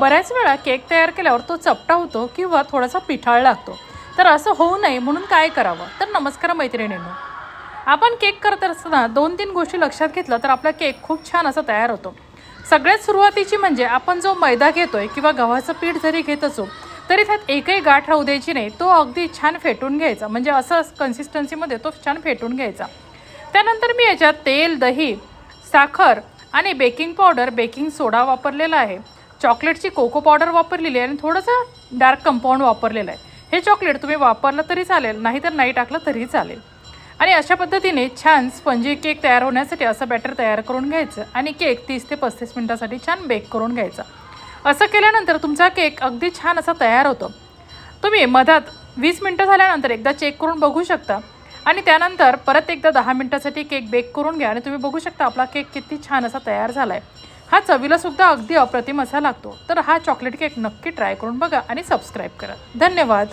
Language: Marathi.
बऱ्याच वेळा केक तयार केल्यावर तो चपटा होतो किंवा थोडासा पिठाळ लागतो. तर असं होऊ नये म्हणून काय करावं? तर नमस्कार मैत्रिणींनो. आपण केक करत असताना दोन तीन गोष्टी लक्षात घेतलं तर आपला केक खूप छान असा तयार होतो. सगळ्यात सुरुवातीची म्हणजे आपण जो मैदा घेतोय किंवा गव्हाचं पीठ जरी घेत असू तरी त्यात एकही गाठ राहू द्यायची नाही. तो अगदी छान फेटून घ्यायचा. म्हणजे असं कन्सिस्टन्सीमध्ये तो छान फेटून घ्यायचा. त्यानंतर मी याच्यात तेल दही साखर आणि बेकिंग पावडर बेकिंग सोडा वापरलेला आहे. चॉकलेटची कोको पावडर वापरलेली आहे आणि थोडंसं डार्क कंपाऊंड वापरलेलं आहे. हे चॉकलेट तुम्ही वापरलं तरी चालेल नाही तर नाही टाकलं तरी चालेल. आणि अशा पद्धतीने छान स्पंजी केक तयार होण्यासाठी असं बॅटर तयार करून घ्यायचं आणि केक तीस ते पस्तीस मिनटासाठी छान बेक करून घ्यायचा. असं केल्यानंतर तुमचा केक अगदी छान असा तयार होतो. तुम्ही मधात वीस मिनटं झाल्यानंतर एकदा चेक करून बघू शकता आणि त्यानंतर परत एकदा दहा मिनटासाठी केक बेक करून घ्या आणि तुम्ही बघू शकता आपला केक किती छान असा तयार झाला आहे हा चवीला सुद्धा अगदी अप्रतिम असा लागतो. तर हा चॉकलेट केक नक्की ट्राय करून बघा आणि सबस्क्राईब करा. धन्यवाद.